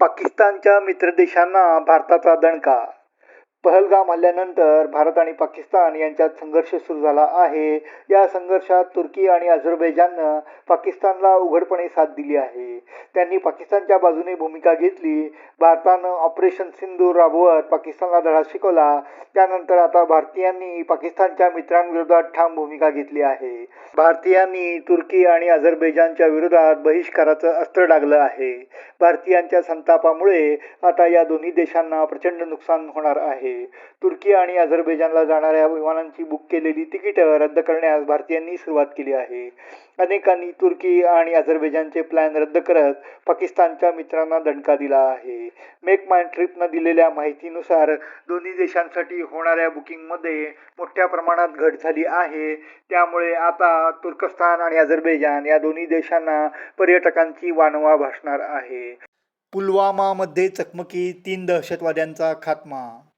पाकिस्तानच्या मित्रदेशांना भारताचा दणका. पहलगाम हल्ल्यानंतर भारत आणि पाकिस्तान यांच्यात संघर्ष सुरू झाला आहे. या संघर्षात तुर्की आणि अझरबैजाननं पाकिस्तानला उघडपणे साथ दिली आहे. त्यांनी पाकिस्तानच्या बाजूने भूमिका घेतली. भारतानं ऑपरेशन सिंधूर राबवत पाकिस्तानला धडा शिकवला. त्यानंतर आता भारतीयांनी पाकिस्तानच्या मित्रांविरोधात ठाम भूमिका घेतली आहे. भारतीयांनी तुर्की आणि अझरबैजानच्या विरोधात बहिष्काराचं अस्त्र डागलं आहे. भारतीयांच्या संतापामुळे आता या दोन्ही देशांना प्रचंड नुकसान होणार आहे. तुर्की आणि अझरबैजानला जाणाऱ्या विमानांची बुक केलेली तिकीटं रद्द करण्यास भारतीयांनी सुरुवात केली आहे. अनेकांनी तुर्की आणि अझरबैजानचे प्लॅन रद्द करत पाकिस्तानच्या मित्रांना दणका दिला आहे. मेक माय ट्रिपनं दिलेल्या माहितीनुसार दोन्ही देशांसाठी होणाऱ्या बुकिंगमध्ये मोठ्या प्रमाणात घट झाली आहे. त्यामुळे आता तुर्कस्तान आणि अझरबैजान या दोन्ही देशांना पर्यटकांची वानवा भासणार आहे. पुलवामामध्ये चकमकी तीन दहशतवाद्यांचा खात्मा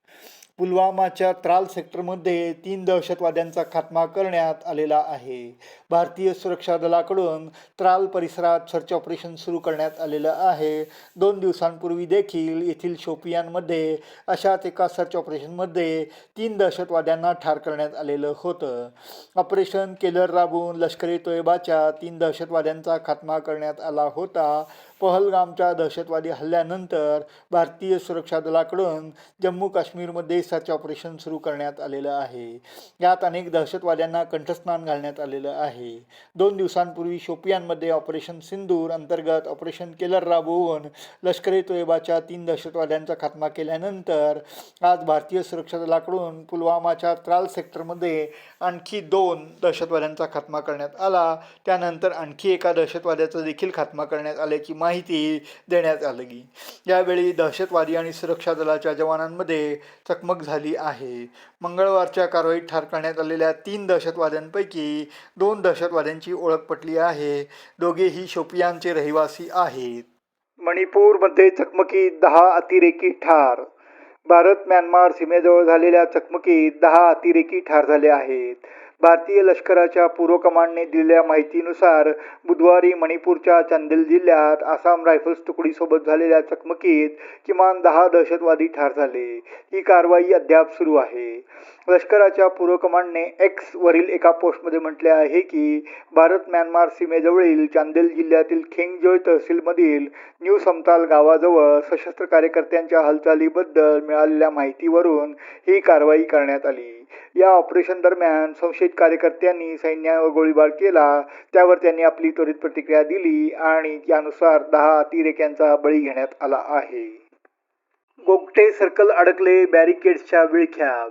पुलवामाच्या त्राल सेक्टरमध्ये तीन दहशतवाद्यांचा खात्मा करण्यात आलेला आहे. भारतीय सुरक्षा दलाकडून त्राल परिसरात सर्च ऑपरेशन सुरू करण्यात आलेलं आहे. दोन दिवसांपूर्वी देखील येथील शोपियानमध्ये अशाच एका सर्च ऑपरेशनमध्ये तीन दहशतवाद्यांना ठार करण्यात आलेलं होतं. ऑपरेशन केलर राबून लष्करी तोयबाच्या तीन दहशतवाद्यांचा खात्मा करण्यात आला होता. पहलगामच्या दहशतवादी हल्ल्यानंतर भारतीय सुरक्षा दलाकडून जम्मू काश्मीरमध्ये सर्च ऑपरेशन सुरू करण्यात आलेलं आहे. यात अनेक दहशतवाद्यांना कंठस्नान घालण्यात आलेलं आहे. दोन दिवसांपूर्वी शोपियानमध्ये ऑपरेशन सिंदूर अंतर्गत ऑपरेशन केलर राबवून लष्कर ए तोयबाच्या तीन दहशतवाद्यांचा खात्मा केल्यानंतर आज भारतीय सुरक्षा दलाकडून पुलवामाच्या त्राल सेक्टरमध्ये आणखी दोन दहशतवाद्यांचा खात्मा करण्यात आला. त्यानंतर आणखी एका दहशतवाद्याचा देखील खात्मा करण्यात आल्याची माहिती देण्यात आली. यावेळी दहशतवादी आणि सुरक्षा दलाच्या जवानांमध्ये चकमक झाली आहे. मंगळवारच्या कारवाईत ठार करण्यात आलेल्या तीन दहशतवाद्यांपैकी दोन दहशतवाद्यांची ओळख पटली आहे. दोघेही शोपियानचे रहिवासी आहेत. मणिपूरमध्ये चकमकीत दहा अतिरेकी ठार. भारत म्यानमार सीमेजवळ झालेल्या चकमकीत दहा अतिरेकी ठार झाले आहेत. भारतीय लष्कराच्या पूर्व कमांडने दिलेल्या माहितीनुसार बुधवारी मणिपूरच्या चंदेल जिल्ह्यात आसाम रायफल्स तुकडीसोबत झालेल्या चकमकीत किमान दहा दहशतवादी ठार झाले. ही कारवाई अद्याप सुरू आहे. लष्कराच्या पूर्व कमांडने एक्स वरील एका पोस्टमध्ये म्हटले आहे की भारत म्यानमार सीमेजवळील चांदेल जिल्ह्यातील खेंगजोय तहसीलमधील न्यू समताल गावाजवळ सशस्त्र कार्यकर्त्यांच्या हालचालीबद्दल मिळालेल्या माहितीवरून ही कारवाई करण्यात आली. या ऑपरेशन दरम्यान संशयित कार्यकर्त्यांनी सैन्यावर गोळीबार केला. त्यावर त्यांनी आपली त्वरित प्रतिक्रिया दिली आणि त्यानुसार दहा अतिरेक्यांचा बळी घेण्यात आला आहे. गोगटे सर्कल अडकले बॅरिकेड्सच्या विळख्यात.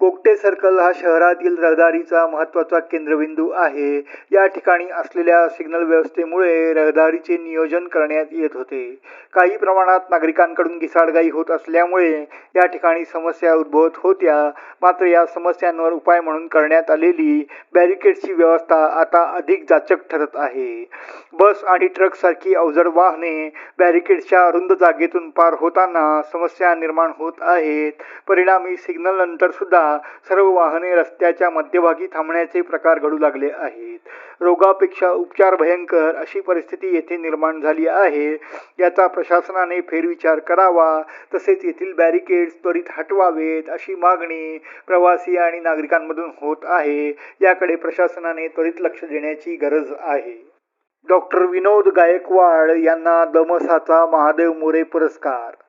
कोकटे सर्कल हा शहरातील रहदारीचा महत्त्वाचा केंद्रबिंदू आहे. या ठिकाणी असलेल्या सिग्नल व्यवस्थेमुळे रहदारीचे नियोजन करण्यात येत होते. काही प्रमाणात नागरिकांकडून घिसाडगाई होत असल्यामुळे या ठिकाणी समस्या उद्भवत होत्या. मात्र या समस्यांवर उपाय म्हणून करण्यात आलेली बॅरिकेडची व्यवस्था आता अधिक जाचक ठरत आहे. बस आणि ट्रकसारखी अवजड वाहने बॅरिकेडच्या अरुंद जागेतून पार होताना समस्या निर्माण होत आहेत. परिणामी सिग्नल नंतर सुद्धा आता सर्व वाहने रस्त्याच्या मध्यभागी थांबण्याचे प्रकार घडू लागले आहेत. रोगापेक्षा उपचार भयंकर अशी परिस्थिती येथे निर्माण झाली आहे. याचा प्रशासनाने फेरविचार करावा तसेच येथील बॅरिकेड्स त्वरित हटवावेत अशी मागणी प्रवासी आणि नागरिकांमधून होत आहे. याकडे प्रशासनाने त्वरित लक्ष देण्याची गरज आहे. डॉक्टर विनोद गायकवाड यांना दमसाचा महादेव मोरे पुरस्कार.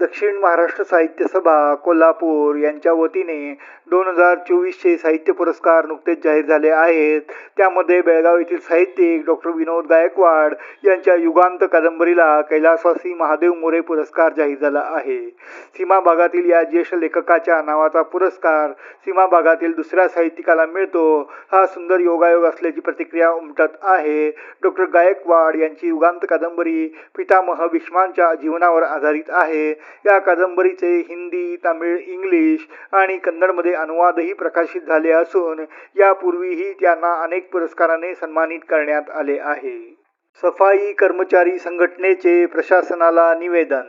दक्षिण महाराष्ट्र साहित्य सभा कोल्हापूर यांच्या वतीने दोन हजार चोवीसचे साहित्य पुरस्कार नुकतेच जाहीर झाले आहेत. त्यामध्ये बेळगाव येथील साहित्यिक डॉक्टर विनोद गायकवाड यांच्या युगांत कादंबरीला कैलासवासी महादेव मोरे पुरस्कार जाहीर झाला आहे. सीमा भागातील या ज्येष्ठ लेखकाच्या नावाचा पुरस्कार सीमा भागातील दुसऱ्या साहित्यिकाला मिळतो. हा सुंदर योगायोग असल्याची प्रतिक्रिया उमटत आहे. डॉक्टर गायकवाड यांची युगांत कादंबरी पितामह भीष्मांच्या जीवनावर आधारित आहे. या कादंबरीचे हिंदी तामिळ इंग्लिश आणि कन्नडमध्ये अनुवादही प्रकाशित झाले असून यापूर्वीही त्यांना अनेक पुरस्काराने सन्मानित करण्यात आले आहे. सफाई कर्मचारी संघटनेचे प्रशासनाला निवेदन.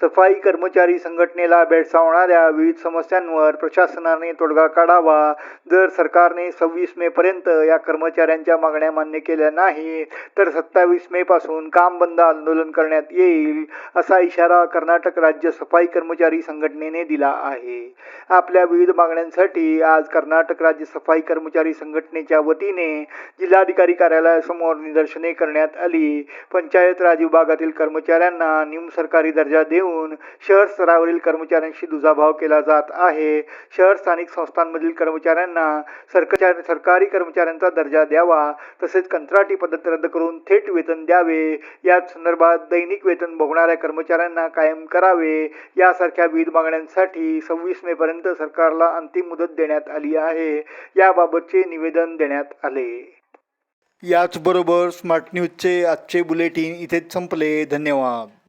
सफाई कर्मचारी संघटनेला भेडसावणाऱ्या विविध समस्यांवर प्रशासनाने तोडगा काढावा. जर सरकारने सव्वीस मे पर्यंत या कर्मचाऱ्यांच्या मागण्या मान्य केल्या नाही तर सत्तावीस मे पासून काम बंद आंदोलन करण्यात येईल असा इशारा कर्नाटक राज्य सफाई कर्मचारी संघटनेने दिला आहे. आपल्या विविध मागण्यांसाठी आज कर्नाटक राज्य सफाई कर्मचारी संघटनेच्या वतीने जिल्हाधिकारी कार्यालयासमोर निदर्शने करण्यात आली. पंचायत राज विभागातील कर्मचाऱ्यांना निमसरकारी दर्जा देऊन शहर स्तरावरील कर्मचाऱ्यांशी दुजाभाव केला जात आहे. शहर स्थानिक संस्थांमधील कर्मचाऱ्यांना सरकार सरकारी कर्मचाऱ्यांचा दर्जा द्यावा तसेच कंत्राटी पद्धत रद्द करून थेट वेतन द्यावे. याच संदर्भात दैनिक वेतन भोगणाऱ्या कर्मचाऱ्यांना कायम करावे. यासारख्या विविध मागण्यांसाठी सव्वीस मे पर्यंत सरकारला अंतिम मुदत देण्यात आली आहे. याबाबतचे निवेदन देण्यात आले. याचबरोबर स्मार्ट न्यूजचे आजचे बुलेटिन इथेच संपले. धन्यवाद.